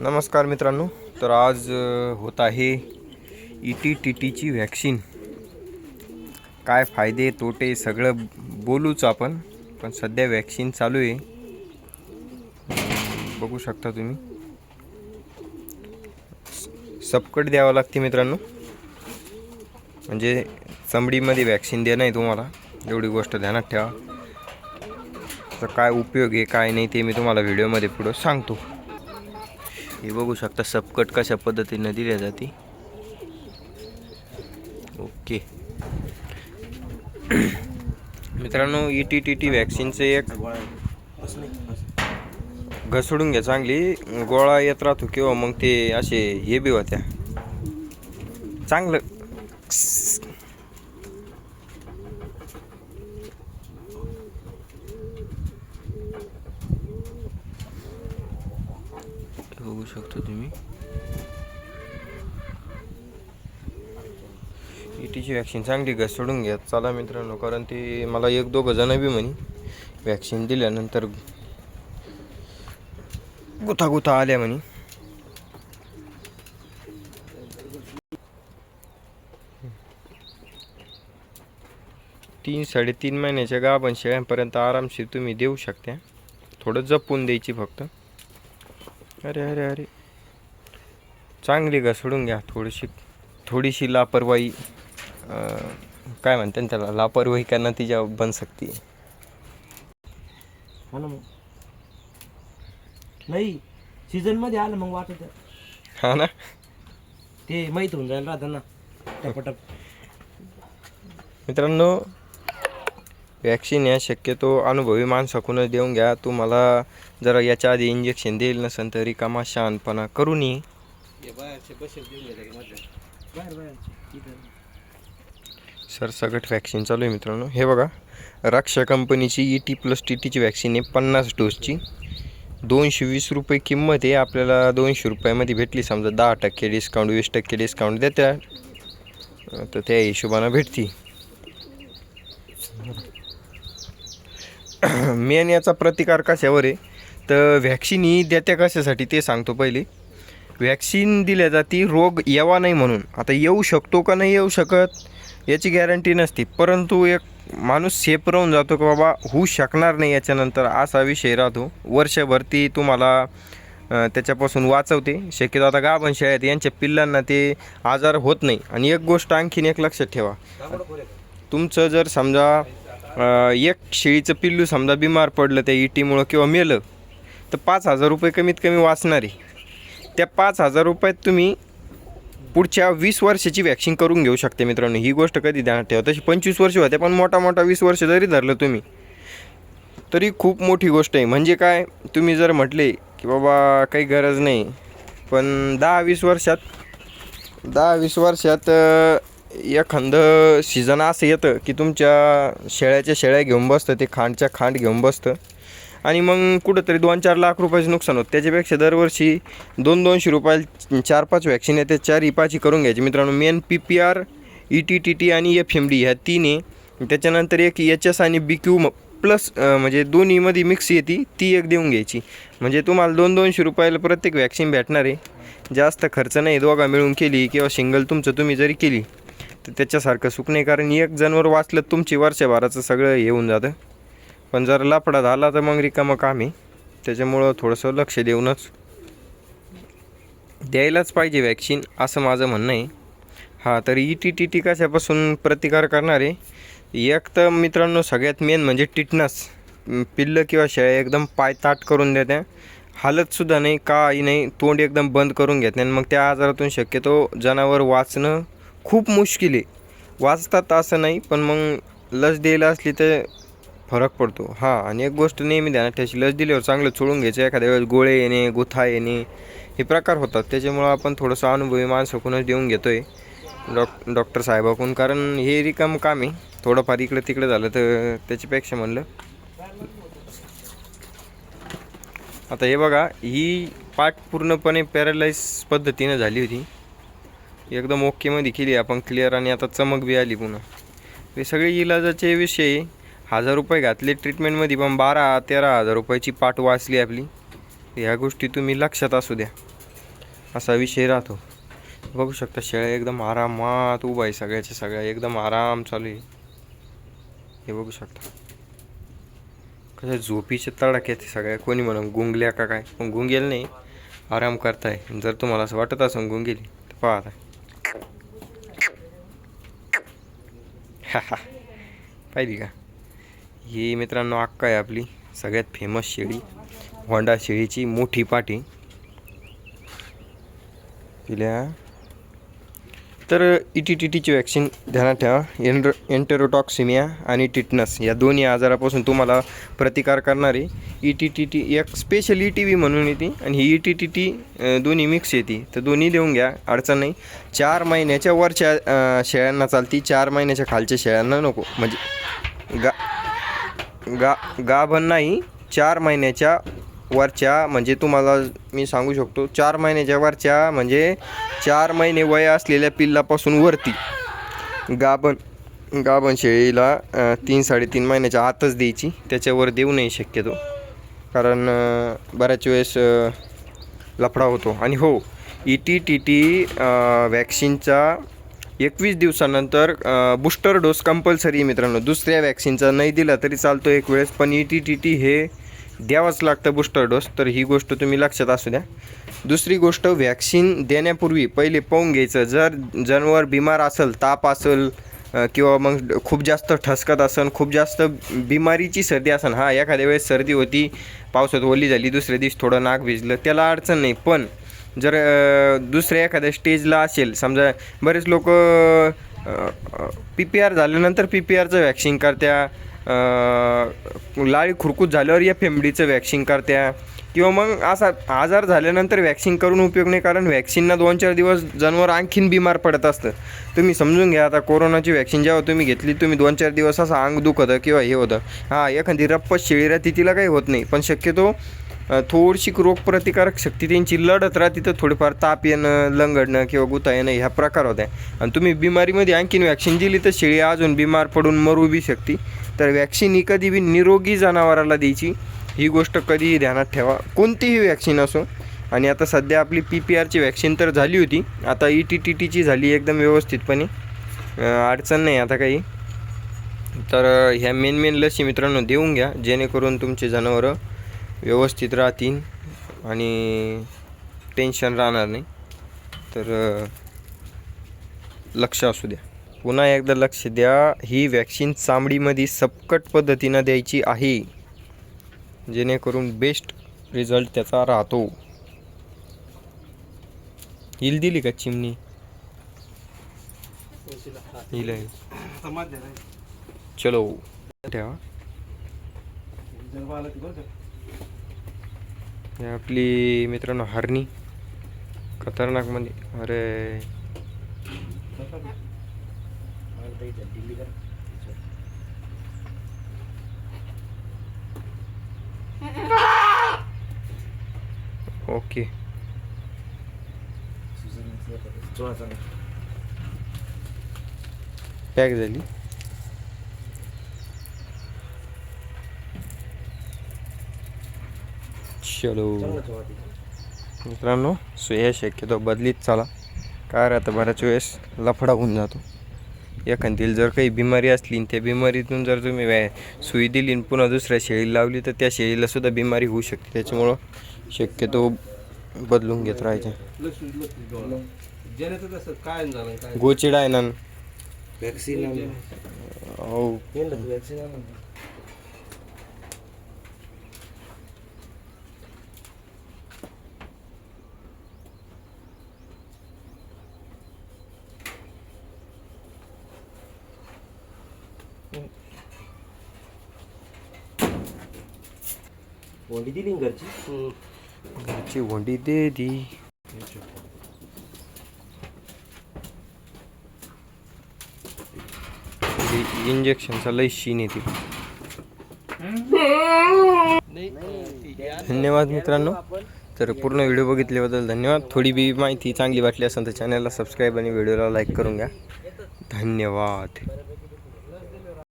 नमस्कार मित्रांनो तर आज होत आहे ई टी टी टीची व्हॅक्सिन काय फायदे तोटे सगळं बोलूच आपण पण सध्या व्हॅक्सिन चालू आहे. बघू शकता तुम्ही. सबकट द्यावं लागते मित्रांनो. म्हणजे चमडीमध्ये व्हॅक्सिन देणं आहे तुम्हाला. एवढी गोष्ट ध्यानात ठेवा. तर काय उपयोग आहे काय नाही ते मी तुम्हाला व्हिडिओमध्ये पुढं सांगतो. हे बघू शकता सबकट कशा पद्धतीनं दिल्या जाते. ओके. मित्रांनो ई टी टी टी व्हॅक्सिनचं एक घसडून घ्या चांगली. गोळा येत राहतो किंवा मग ते असे हे बी होत्या. चांगलं. बघू शकता तुम्ही. ईटीची व्हॅक्सिन चांगली घसडून घ्या. चला मित्रांनो कारण ते मला एक दोघं जण बी म्हणे व्हॅक्सिन दिल्यानंतर गुथा गुथा आल्या म्हणे. तीन साडेतीन महिन्याच्या गाभण शेळ्यांपर्यंत आरामशीर तुम्ही देऊ शकता. थोडं जपून द्यायची फक्त. अरे अरे अरे. चांगली घसडून घ्या थोडीशी थोडीशी लापरवाही. काय म्हणते त्याला लापरवाही का नतीजा बन सकती है. ना मग. नाही सीझनमध्ये आलं मग वाटत. हा ना? ते माहीत होऊन जाईल राहतं ना टपटप. मित्रांनो वॅक्सिन या शक्यतो अनुभवी माणसाकडूनच देऊन घ्या. तुम्हाला जरा याच्या आधी इंजेक्शन देईल नसेल तरी कामा शहाणपणा करू नये बाहेर बाहेर इथं. सरसकट व्हॅक्सिन चालू आहे मित्रांनो. हे बघा रक्षा कंपनीची ई टी प्लस टी टीची व्हॅक्सिन आहे पन्नास डोसची दोनशे वीस रुपये किंमत आहे आपल्याला दोनशे रुपयामध्ये भेटली. समजा दहा टक्के डिस्काउंट वीस टक्के डिस्काउंट देत्या. तर त्या हिशोबानं भेटती. मेन याचा प्रतिकार कशावर आहे? तर व्हॅक्सिन ही देत्या कशासाठी ते सांगतो पहिले. व्हॅक्सिन दिल्या जाती रोग यावा नाही म्हणून. आता येऊ शकतो का नाही येऊ शकत याची गॅरंटी नसते. परंतु एक माणूस सेफ राहून जातो की बाबा होऊ शकणार नाही याच्यानंतर असा विषय राहतो. वर्षभर ती तुम्हाला त्याच्यापासून वाचवते. शक्यतो आता गाभण शाळेत यांच्या पिल्लांना ते आजार होत नाही. आणि एक गोष्ट आणखीन एक लक्षात ठेवा. तुमचं जर समजा एक शेळीचं पिल्लू समजा बिमार पडलं त्या इटीमुळं किंवा मेलं तर पाच हजार रुपये कमीत कमी वाचणार. आहे त्या पाच हजार रुपयात तुम्ही पुढच्या वीस वर्षाची वॅक्सिन करून घेऊ शकते मित्रांनो. ही गोष्ट कधी ध्यानात ठेवा. तशी पंचवीस वर्ष होते पण मोठा मोठा वीस वर्ष जरी धरलं तुम्ही तरी खूप मोठी गोष्ट आहे. म्हणजे काय? तुम्ही जर म्हटले की बाबा काही गरज नाही पण दहा वीस वर्षात दहा वीस वर्षात एखादं सीझन असं येतं की तुमच्या शेळ्याच्या शेळ्या घेऊन बसतं ते खांडच्या खांड घेऊन बसतं. आणि मग कुठंतरी दोन चार लाख रुपयाचं नुकसान होतं. त्याच्यापेक्षा दरवर्षी दोन दोनशे रुपयाला चार पाच व्हॅक्सिन येते चार इपाची करून घ्यायची. मित्रांनो main P P R E T T T आणि एफ एम डी ह्या तीन आहे त्याच्यानंतर एक एच एस आणि बी क्यू प्लस म्हणजे दोन्हीमध्ये मिक्स येते ती एक देऊन घ्यायची. म्हणजे तुम्हाला दोन दोनशे रुपयाला प्रत्येक व्हॅक्सिन भेटणार. आहे जास्त खर्च नाही दोघा मिळून केली किंवा सिंगल तुमचं तुम्ही जरी केली. तर त्याच्यासारखं सुख नाही. कारण एक जनावर वाचलं तुमची वर्षभराचं सगळं येऊन जातं. पण जर लफडा झाला तर मग रिकामं काम आहे. त्याच्यामुळं थोडंसं लक्ष देऊनच द्यायलाच पाहिजे वॅक्सिन असं माझं म्हणणं आहे. हां तर ई टी टी टी कशापासून प्रतिकार करणार आहे? एक तर मित्रांनो सगळ्यात मेन म्हणजे टिटनस पिल्लं किंवा शेळ्या एकदम पाय ताट करून देत्या. हालतसुद्धा नाही काही नाही. तोंड एकदम बंद करून घेते आणि मग त्या आजारातून शक्यतो जनावर वाचणं खूप मुश्किल आहे. वाचतात असं नाही पण मग लस द्यायला असली तर फरक पडतो. हां आणि एक गोष्ट नेहमी ध्यानात ठेवायची लस दिल्यावर चांगलं चोळून घ्यायचं एखाद्या वेळेस गोळे येणे गुथा येणे हे प्रकार होतात. त्याच्यामुळं आपण थोडंसं अनुभवी माणसाकडूनच देऊन घेतो आहे डॉक डॉक्टर साहेबाकडून कारण हे रिकाम काम आहे. थोडंफार इकडं तिकडं झालं तर त्याच्यापेक्षा म्हणलं. आता हे बघा ही पाठ पूर्णपणे पॅरालाइज पद्धतीनं झाली होती. एकदम ओकेमध्ये केली आपण क्लिअर आणि आता चमक बी आली पुन्हा. हे सगळे इलाजाचे विषय. हजार रुपये घातले ट्रीटमेंटमध्ये पण बारा तेरा हजार रुपयाची पाठ वाचली आपली. ह्या गोष्टी तुम्ही लक्षात असू द्या. असा विषय राहतो. बघू शकता शेळ्या एकदम आरामात उभा आहे सगळ्याच्या सगळ्या. एकदम आराम चालू आहे. हे बघू शकता. कसं झोपीचे तडाख येते सगळ्या. कोणी म्हणून गुंगल्या का काय? पण गुंगेल नाही. आराम करताय. जर तुम्हाला असं वाटत असं गुंगेली तर पाहता पाहिली का? ही मित्रांनो अक्का आहे आपली. सगळ्यात फेमस शेळी. होंडा शेळीची मोठी पाठी तिला तर ई टी टी टीची वॅक्सिन ध्यानात ठेवा. एनर एंटेरोटॉक्सिमिया आणि टिटनस या दोन्ही आजारापासून तुम्हाला प्रतिकार करणारी ई टी टी टी एक स्पेशल ई टी व्ही म्हणून येते आणि ही ई टी टी टी दोन्ही मिक्स येते. तर दोन्ही देऊन घ्या अडचण नाही. चार महिन्याच्या वरच्या शेळ्यांना चालती चार महिन्याच्या खालच्या शेळ्यांना नको. म्हणजे गा गा गाभण नाही चार महिन्याच्या वरच्या म्हणजे तुम्हाला मी सांगू शकतो चार महिन्याच्या वरच्या म्हणजे चार महिने वय असलेल्या पिल्लापासून वरती. गाभण गाभण शेळीला तीन साडेतीन महिन्याच्या आतच द्यायची. त्याच्यावर देऊ नाही शक्यतो. कारण बऱ्याच वेळेस लफडा होतो. आणि हो ई टी टी टी वॅक्सिनचा एकवीस दिवसानंतर बूस्टर डोस कंपल्सरी मित्रांनो. दुसऱ्या वॅक्सिनचा नाही दिला तरी चालतो एक वेळेस पण ई टी टी टी हे द्यावंच लागतं बूस्टर डोस तर ही गोष्ट तुम्ही लक्षात असू द्या. दुसरी गोष्ट व्हॅक्सिन देण्यापूर्वी पहिले पाहून घ्यायचं. जर जनावर बिमार असेल ताप असेल किंवा मग खूप जास्त ठसकत असन खूप जास्त बिमारीची सर्दी असन हा एखाद्या वेळेस सर्दी होती पावसात ओली झाली दुसऱ्या दिवशी थोडं नाक भिजलं त्याला अडचण नाही. पण जर दुसऱ्या एखाद्या स्टेजला असेल समजा बरेच लोक पी पी आर झाल्यानंतर पी पी आरचं वॅक्सिन करत्या लाळी खुरकूत झाल्यावर या फेंबडीचं वॅक्सिन करत्या. किंवा मग असा आजार झाल्यानंतर वॅक्सिन करून उपयोग नाही कारण वॅक्सिनना दोन चार दिवस जनावर आणखीन बिमार पडत असतं. तुम्ही समजून घ्या आता कोरोनाची वॅक्सिन जेव्हा तुम्ही घेतली तुम्ही दोन चार दिवस असं अंग दुखतं किंवा हे होतं. हां एखादी रप्प शेळी राहते तिला काही होत नाही. पण शक्यतो थोडीशी रोगप्रतिकारक शक्ती त्यांची लढत राहते तर थोडीफार ताप येणं लंगडणं किंवा गुता येणं ह्या प्रकार होत्या. आणि तुम्ही बिमारीमध्ये आणखीन वॅक्सिन दिली तर शेळी अजून बिमार पडून मरू बी शकते. तर वॅक्सिन ही कधी बी निरोगी जनावराला द्यायची ही गोष्ट कधीही ध्यानात ठेवा. कोणतीही वॅक्सिन असो आणि आता सध्या आपली पी पी आरची वॅक्सिन तर झाली होती आता ई टी टी टीची झाली एकदम व्यवस्थितपणे. अडचण नाही आता काही. तर ह्या मेन मेन लसी मित्रांनो देऊन घ्या जेणेकरून तुमचे जनावरं व्यवस्थित राहतील आणि टेन्शन राहणार नाही. तर लक्ष असू द्या. पुन्हा एकदा लक्ष द्या. ही वॅक्सिन चामडीमध्ये सपकट पद्धतीनं द्यायची आहे. जेणेकरून बेस्ट रिझल्ट त्याचा राहतो. हिल दिली का चिमणी? हिल आहे. चलो. ठेवा आपली मित्रांनो हरणी. खतरनाक म्हणजे अरे. ओके. पॅक झाली. चलो. मित्रांनो सो हे शक्यतो बदलीत चाला. काय राहतं बऱ्याच वेळेस लफडा होऊन जातो. एखादीला जर काही बिमारी असली आणि त्या बिमारीतून जर तुम्ही व्या सुई दिली आणि पुन्हा दुसऱ्या शेळी लावली तर त्या शेळीला सुद्धा बिमारी होऊ शकते त्याच्यामुळं शक्यतो बदलून घेत राहायचे ज्याने गोचिडा आहे ना वंडी दिली ना घरची? घरची वंडी दे दी. इंजेक्शनचा लई शीन येते धन्यवाद मित्रांनो. तर पूर्ण व्हिडिओ बघितल्याबद्दल धन्यवाद. थोडी बी माहिती चांगली वाटली असेल तर चॅनलला सबस्क्राईब आणि व्हिडिओला लाईक करून घ्या. धन्यवाद.